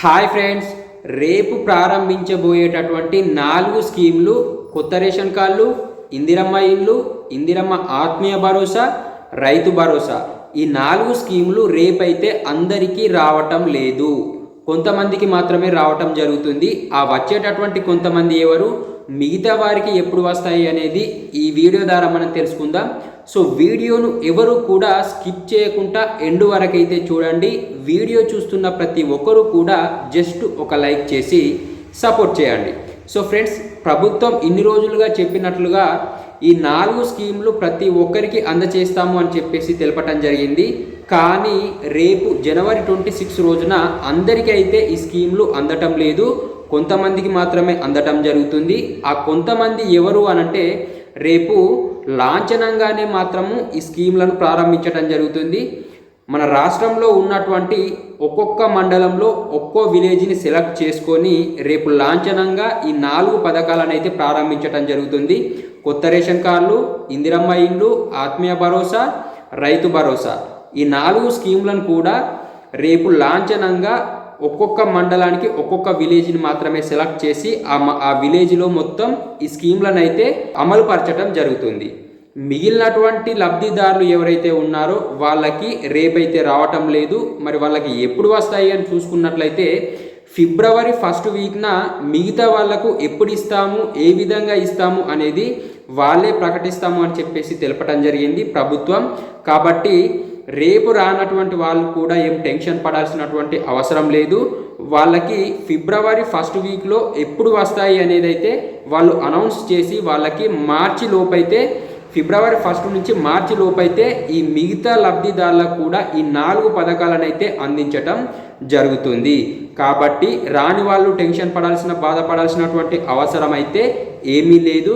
Hi friends రేపు ప్రారంభించబోయేటటువంటి నాలుగు స్కీమ్లు కొత్త రేషన్ కార్డులు ఇందిరమ్మ ఇల్లు ఇందిరమ్మ ఆత్మీయ భరోసా రైతు భరోసా. ఈ నాలుగు స్కీములు రేపైతే అందరికీ రావటం లేదు. కొంతమందికి మాత్రమే రావటం జరుగుతుంది. ఆ వచ్చేటటువంటి కొంతమంది ఎవరు? మిగతా వారికి ఎప్పుడు వస్తాయి అనేది ఈ వీడియో ద్వారా మనం తెలుసుకుందాం. సో వీడియోను ఎవరు కూడా స్కిప్ చేయకుండా ఎండ్ వరకైతే చూడండి. వీడియో చూస్తున్న ప్రతి ఒక్కరూ కూడా జస్ట్ ఒక లైక్ చేసి సపోర్ట్ చేయండి. సో ఫ్రెండ్స్ ప్రభుత్వం ఇన్ని రోజులుగా చెప్పినట్లుగా ఈ నాలుగు స్కీమ్లు ప్రతి ఒక్కరికి అందచేస్తాము అని చెప్పేసి తెలపటం జరిగింది. కానీ రేపు జనవరి ట్వంటీ సిక్స్ రోజున అందరికీ అయితే ఈ స్కీమ్లు అందటం లేదు. కొంతమందికి మాత్రమే అందటం జరుగుతుంది. ఆ కొంతమంది ఎవరు అనంటే రేపు లాంఛనంగానే మాత్రము ఈ స్కీమ్లను ప్రారంభించడం జరుగుతుంది. మన రాష్ట్రంలో ఉన్నటువంటి ఒక్కొక్క మండలంలో ఒక్కో విలేజ్ని సెలెక్ట్ చేసుకొని రేపు లాంఛనంగా ఈ నాలుగు పథకాలను అయితే ప్రారంభించడం జరుగుతుంది. కొత్త రేషన్ కార్డులు ఇందిరమ్మ ఇండ్లు ఆత్మీయ భరోసా రైతు భరోసా. ఈ నాలుగు స్కీమ్లను కూడా రేపు లాంఛనంగా ఒక్కొక్క మండలానికి ఒక్కొక్క విలేజ్ని మాత్రమే సెలెక్ట్ చేసి ఆ ఆ విలేజ్లో మొత్తం ఈ స్కీమ్లను అయితే అమలు పరచడం జరుగుతుంది. మిగిలినటువంటి లబ్ధిదారులు ఎవరైతే ఉన్నారో వాళ్ళకి రేపైతే రావటం లేదు. మరి వాళ్ళకి ఎప్పుడు వస్తాయి అని చూసుకున్నట్లయితే ఫిబ్రవరి ఫస్ట్ వీక్న మిగతా వాళ్ళకు ఎప్పుడు ఇస్తాము ఏ విధంగా ఇస్తాము అనేది వాళ్ళే ప్రకటిస్తాము అని చెప్పేసి తెలపటం జరిగింది ప్రభుత్వం. కాబట్టి రేపు రానటువంటి వాళ్ళు కూడా ఏం టెన్షన్ పడాల్సినటువంటి అవసరం లేదు. వాళ్ళకి ఫిబ్రవరి ఫస్ట్ వీక్లో ఎప్పుడు వస్తాయి అనేది అయితే వాళ్ళు అనౌన్స్ చేసి వాళ్ళకి మార్చి లోపైతే ఫిబ్రవరి ఫస్ట్ నుంచి మార్చి లోపైతే ఈ మిగతా లబ్ధిదారులకు కూడా ఈ నాలుగు పథకాలను అయితే అందించటం జరుగుతుంది. కాబట్టి రాని వాళ్ళు టెన్షన్ పడాల్సిన బాధపడాల్సినటువంటి అవసరం అయితే ఏమీ లేదు.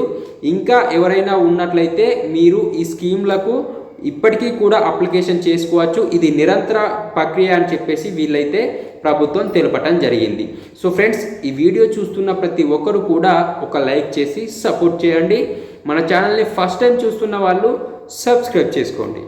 ఇంకా ఎవరైనా ఉన్నట్లయితే మీరు ఈ స్కీమ్లకు ఇప్పటికీ కూడా అప్లికేషన్ చేసుకోవచ్చు. ఇది నిరంతర ప్రక్రియ అని చెప్పేసి వీళ్ళైతే ప్రభుత్వం తెలపటం జరిగింది. సో ఫ్రెండ్స్ ఈ వీడియో చూస్తున్న ప్రతి ఒక్కరు కూడా ఒక లైక్ చేసి సపోర్ట్ చేయండి. మన ఛానల్ని ఫస్ట్ టైం చూస్తున్న వాళ్ళు సబ్స్క్రైబ్ చేసుకోండి.